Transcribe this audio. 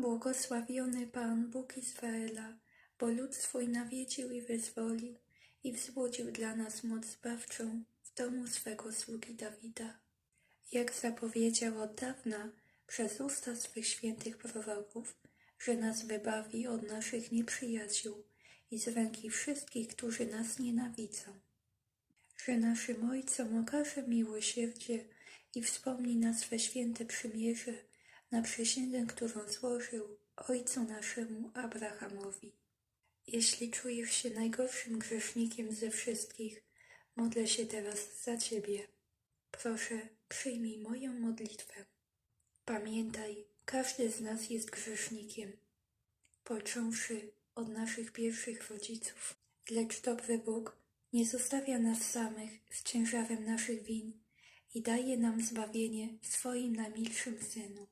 Błogosławiony Pan, Bóg Izraela, bo lud swój nawiedził i wyzwolił i wzbudził dla nas moc zbawczą w domu swego sługi Dawida. Jak zapowiedział od dawna przez usta swych świętych proroków, że nas wybawi od naszych nieprzyjaciół i z ręki wszystkich, którzy nas nienawidzą. Że naszym Ojcom okaże miłosierdzie i wspomni na swe święte przymierze, na przysięgę, którą złożył Ojcu naszemu Abrahamowi. Jeśli czujesz się najgorszym grzesznikiem ze wszystkich, modlę się teraz za Ciebie. Proszę, przyjmij moją modlitwę. Pamiętaj, każdy z nas jest grzesznikiem, począwszy od naszych pierwszych rodziców. Lecz dobry Bóg nie zostawia nas samych z ciężarem naszych win i daje nam zbawienie w swoim najmilszym Synu.